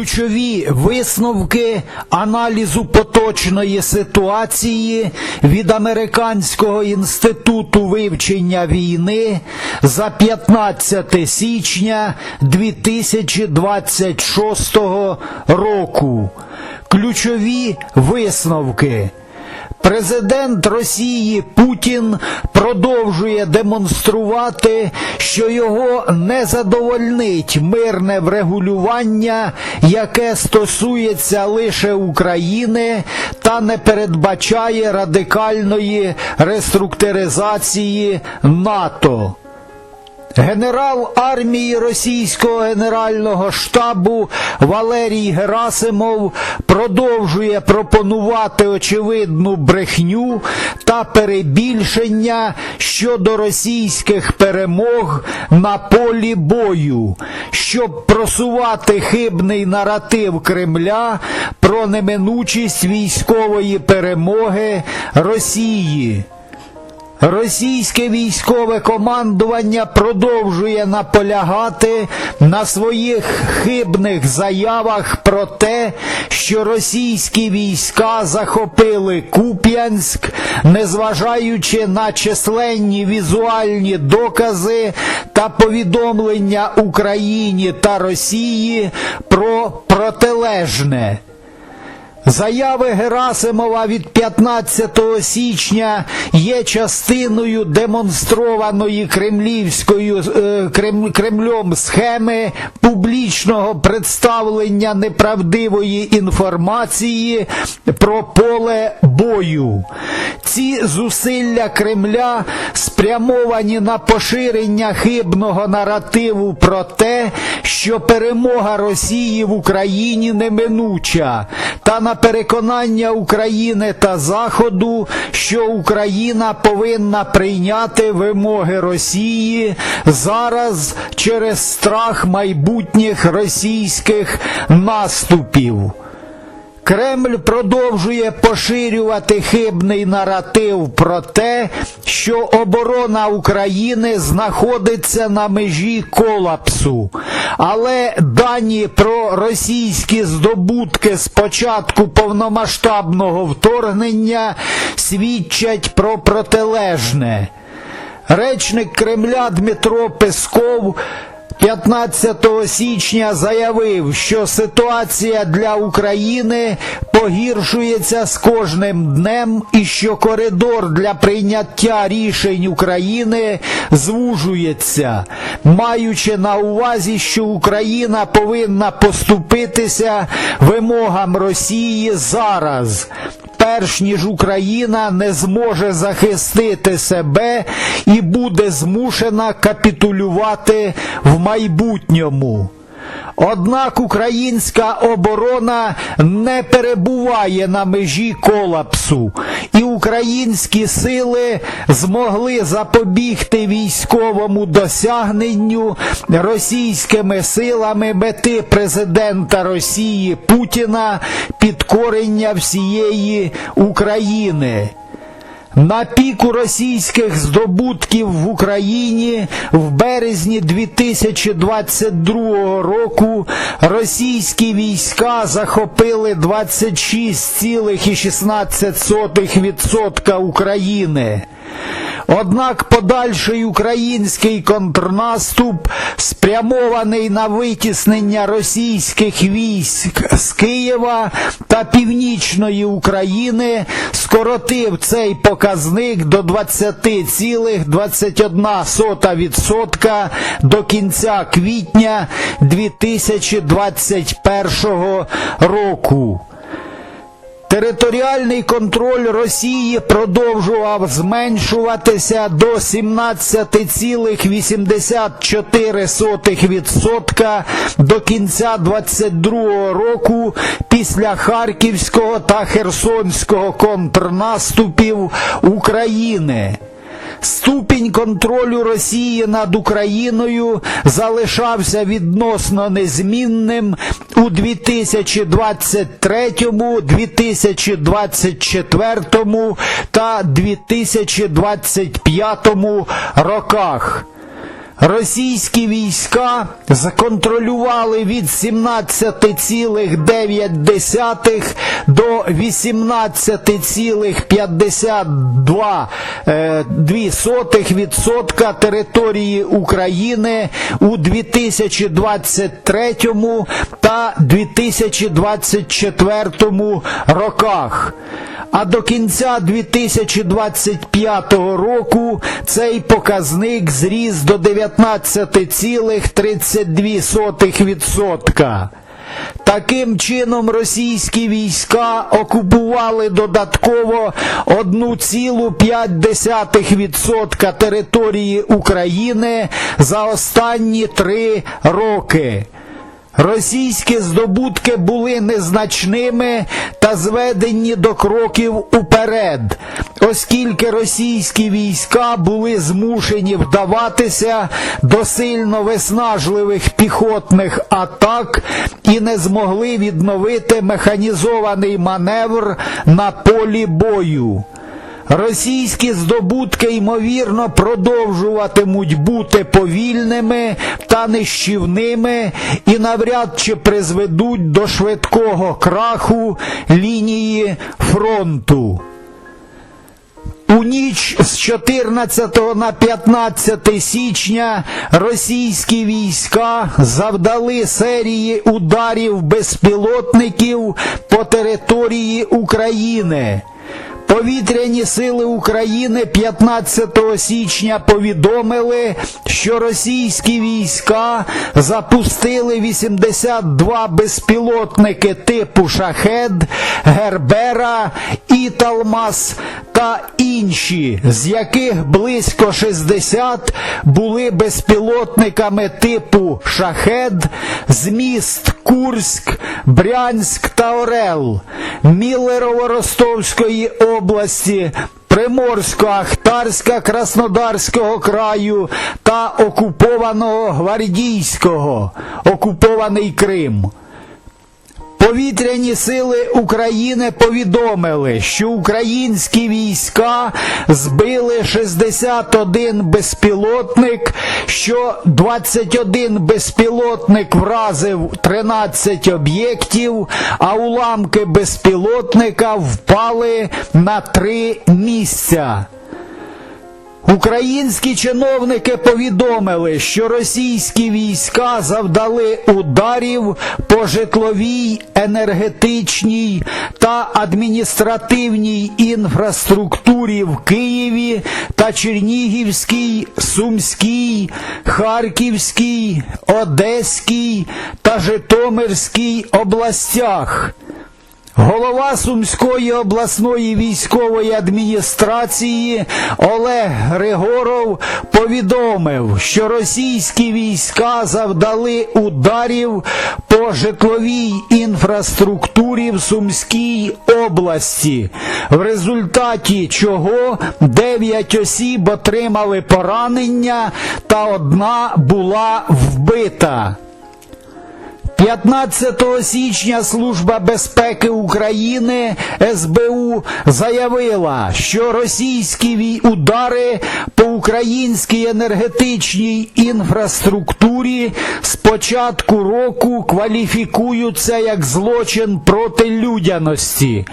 Ключові висновки аналізу поточної ситуації від Американського інституту вивчення війни за 15 січня 2026 року. Ключові висновки. Президент Росії Путін продовжує демонструвати, що його не задовольнить мирне врегулювання, яке стосується лише України та не передбачає радикальної реструктуризації НАТО. Генерал армії Російського Генерального штабу Валерій Герасимов продовжує пропонувати очевидну брехню та перебільшення щодо російських перемог на полі бою, щоб просувати хибний наратив Кремля про неминучість військової перемоги Росії. Російське військове командування продовжує наполягати на своїх хибних заявах про те, що російські війська захопили Куп'янськ, незважаючи на численні візуальні докази та повідомлення Україні та Росії про протилежне. Заяви Герасимова від 15 січня є частиною демонстрованої кремлівською е, Крем, Кремлем схеми публічного представлення неправдивої інформації про поле бою. Ці зусилля Кремля спрямовані на поширення хибного наративу про те, що перемога Росії в Україні неминуча, та на переконання України та Заходу, що Україна повинна прийняти вимоги Росії зараз через страх майбутніх російських наступів. Кремль продовжує поширювати хибний наратив про те, що оборона України знаходиться на межі колапсу. Але дані про російські здобутки з початку повномасштабного вторгнення свідчать про протилежне. Речник Кремля Дмитро Песков 15 січня заявив, що ситуація для України погіршується з кожним днем і що коридор для прийняття рішень України звужується, маючи на увазі, що Україна повинна поступитися вимогам Росії зараз. Перш ніж Україна не зможе захистити себе і буде змушена капітулювати в майбутньому. Однак українська оборона не перебуває на межі колапсу, і українські сили змогли запобігти військовому досягненню російськими силами мети президента Росії Путіна підкорення всієї України. На піку російських здобутків в Україні в березні 2022 року російські війська захопили 26,16% України. Однак подальший український контрнаступ, спрямований на витіснення російських військ з Києва та північної України, скоротив цей показник до 20,21% до кінця квітня 2021 року. Територіальний контроль Росії продовжував зменшуватися до 17,84% до кінця 22 року після Харківського та Херсонського контрнаступів України. Ступінь контролю Росії над Україною залишався відносно незмінним у 2023, 2024 та 2025 роках. Російські війська законтролювали від 17,9 до 18,52% е, території України у 2023 та 2024 роках. А до кінця 2025 року цей показник зріс до 19,32%. Таким чином російські війська окупували додатково 1,5% території України за останні три роки. Російські здобутки були незначними та зведені до кроків уперед, оскільки російські війська були змушені вдаватися до сильно виснажливих піхотних атак і не змогли відновити механізований маневр на полі бою. Російські здобутки, ймовірно, продовжуватимуть бути повільними та нищівними і навряд чи призведуть до швидкого краху лінії фронту. У ніч з 14 на 15 січня російські війська завдали серії ударів безпілотників по території України. Повітряні сили України 15 січня повідомили, що російські війська запустили 82 безпілотники типу Шахед, Гербера, Італмас та інші, з яких близько 60 були безпілотниками типу Шахед, з міст Курськ, Брянськ та Орел, Міллерово-Ростовської області. Приморсько-Ахтарська Краснодарського краю та окупованого Гвардійського, окупований Крим. Повітряні сили України повідомили, що українські війська збили 61 безпілотник, що 21 безпілотник вразив 13 об'єктів, а уламки безпілотника впали на три місця. Українські чиновники повідомили, що російські війська завдали ударів по житловій, енергетичній та адміністративній інфраструктурі в Києві та Чернігівській, Сумській, Харківській, Одеській та Житомирській областях. Голова Сумської обласної військової адміністрації Олег Григоров повідомив, що російські війська завдали ударів по житловій інфраструктурі в Сумській області, в результаті чого 9 осіб отримали поранення та одна була вбита. 15 січня Служба безпеки України СБУ заявила, що російські удари по українській енергетичній інфраструктурі з початку року кваліфікуються як злочин проти людяності.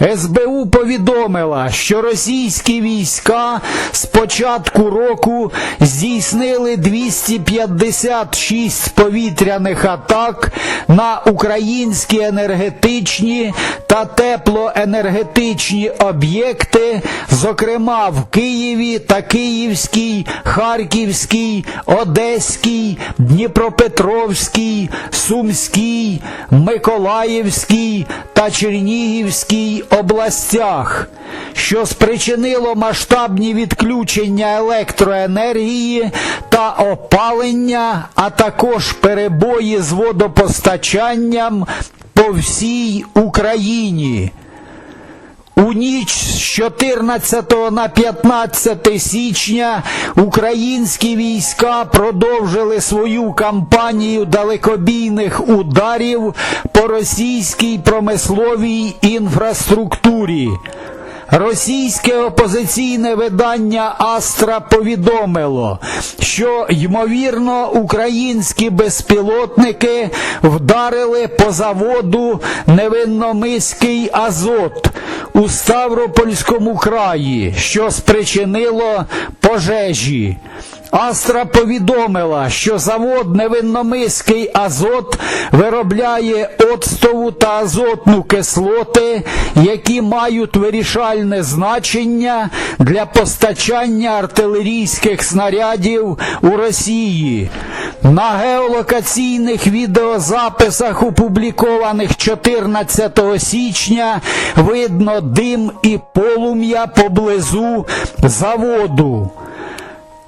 СБУ повідомила, що російські війська з початку року здійснили 256 повітряних атак на українські енергетичні та теплоенергетичні об'єкти, зокрема в Києві та Київській, Харківській, Одеській, Дніпропетровській, Сумській, Миколаївській та Чернігівській областях, що спричинило масштабні відключення електроенергії та опалення, а також перебої з водопостачанням по всій Україні. У ніч з 14 на 15 січня українські війська продовжили свою кампанію далекобійних ударів по російській промисловій інфраструктурі. Російське опозиційне видання Астра повідомило, що ймовірно українські безпілотники вдарили по заводу Невинномиський Азот у Ставропольському краї, що спричинило пожежі. Астра повідомила, що завод Невинномиський Азот виробляє оцтову та азотну кислоти, які мають вирішальне значення для постачання артилерійських снарядів у Росії. На геолокаційних відеозаписах, опублікованих 14 січня, видно дим і полум'я поблизу заводу.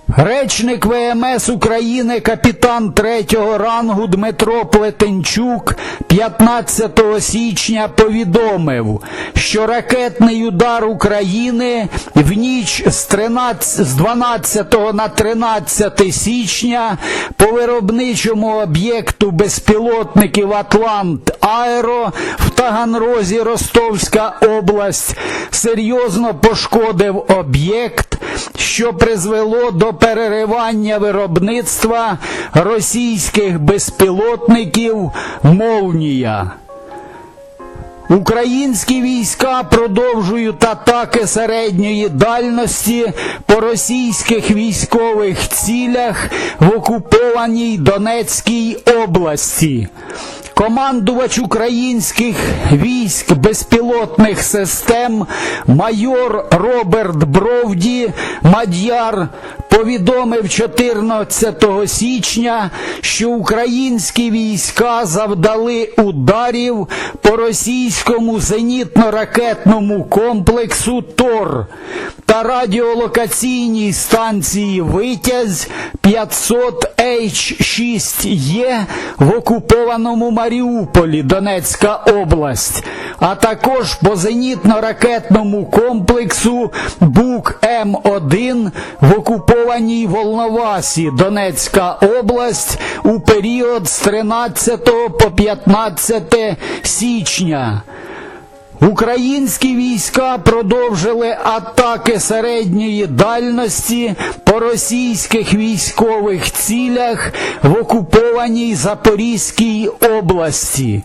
Речник ВМС України капітан третього рангу Дмитро Плетенчук 15 січня повідомив, що ракетний удар України в ніч з, 13, з 12 на 13 січня по виробничому об'єкту безпілотників Атлант Аеро в Таганрозі Ростовська область серйозно пошкодив об'єкт, що призвело до переривання виробництва російських безпілотників Молнія. Українські війська продовжують атаки середньої дальності по російських військових цілях в окупованій Донецькій області. Командувач українських військ безпілотних систем майор Роберт Бровді Мадяр повідомив 14 січня, що українські війська завдали ударів по російському зенітно-ракетному комплексу ТОР та радіолокаційній станції Витязь 500 H6Е в окупованому Маріуполі Донецька область, а також по зенітно-ракетному комплексу Бук М1 в окупованій Волновасі Донецька область у період з 13 по 15 січня. Українські війська продовжили атаки середньої дальності по російських військових цілях в окупованій Запорізькій області.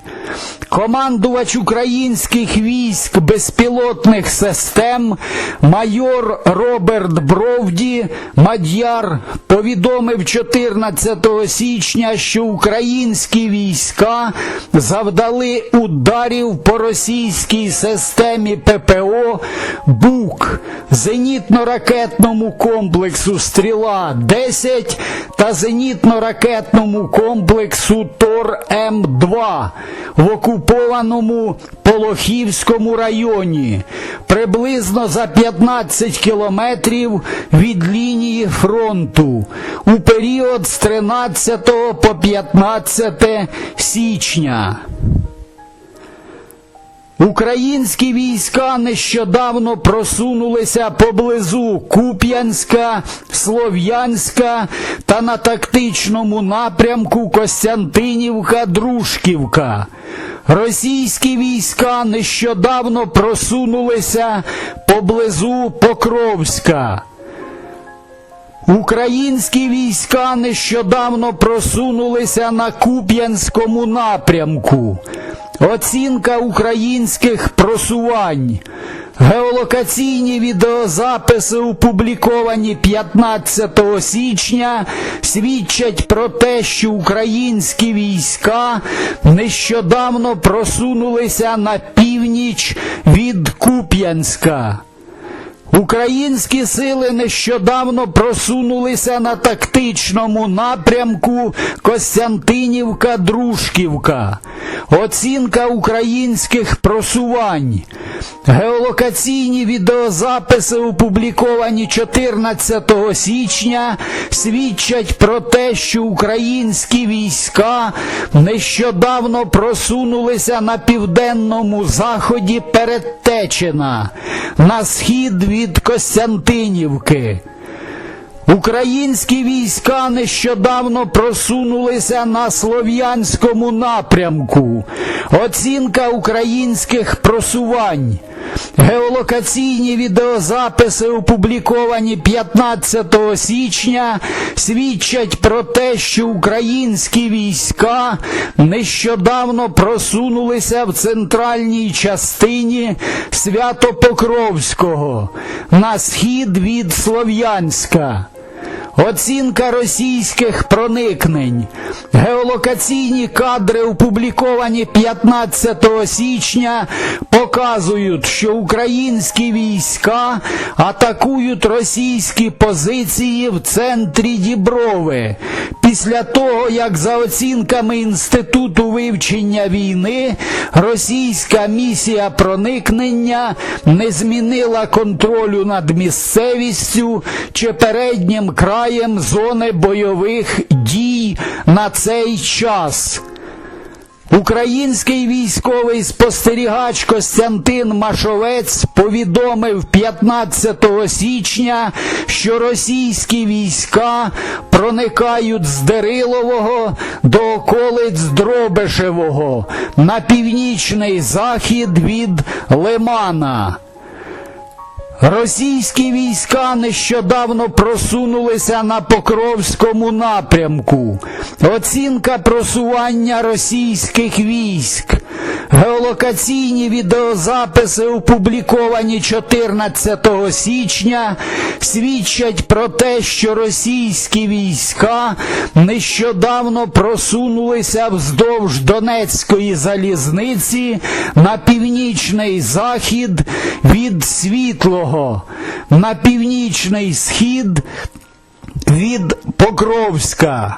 Командувач українських військ безпілотних систем майор Роберт Бровді Мадяр повідомив 14 січня, що українські війська завдали ударів по російській системі ППО БУК, зенітно-ракетному комплексу Стріла 10 та зенітно-ракетному комплексу Тор М2 в окупованому Полохівському районі, приблизно за 15 кілометрів від лінії фронту у період з 13 по 15 січня. Українські війська нещодавно просунулися поблизу Куп'янська, Слов'янська та на тактичному напрямку Костянтинівка-Дружківка. Російські війська нещодавно просунулися поблизу Покровська. Українські війська нещодавно просунулися на Куп'янському напрямку. Оцінка українських просувань. Геолокаційні відеозаписи, опубліковані 15 січня, свідчать про те, що українські війська нещодавно просунулися на північ від Куп'янська. Українські сили нещодавно просунулися на тактичному напрямку Костянтинівка-Дружківка. Оцінка українських просувань. Геолокаційні відеозаписи, опубліковані 14 січня, свідчать про те, що українські війська нещодавно просунулися на південному заході Передтечина, на схід від Костянтинівки. Українські війська нещодавно просунулися на Слов'янському напрямку. Оцінка українських просувань. Геолокаційні відеозаписи, опубліковані 15 січня, свідчать про те, що українські війська нещодавно просунулися в центральній частині Свято-Покровського на схід від Слов'янська. Оцінка російських проникнень. Геолокаційні кадри, опубліковані 15 січня, показують, що українські війська атакують російські позиції в центрі Діброви. Після того, як за оцінками Інституту вивчення війни російська місія проникнення не змінила контролю над місцевістю чи переднім краєм зони бойових дій на цей час. Український військовий спостерігач Костянтин Машовець повідомив 15 січня, що російські війська проникають з Дерилового до околиць Дробешевого на північний захід від Лимана. Російські війська нещодавно просунулися на Покровському напрямку. Оцінка просування російських військ. Геолокаційні відеозаписи, опубліковані 14 січня, свідчать про те, що російські війська нещодавно просунулися вздовж Донецької залізниці на північний захід від Світлого, на північний схід від Покровська.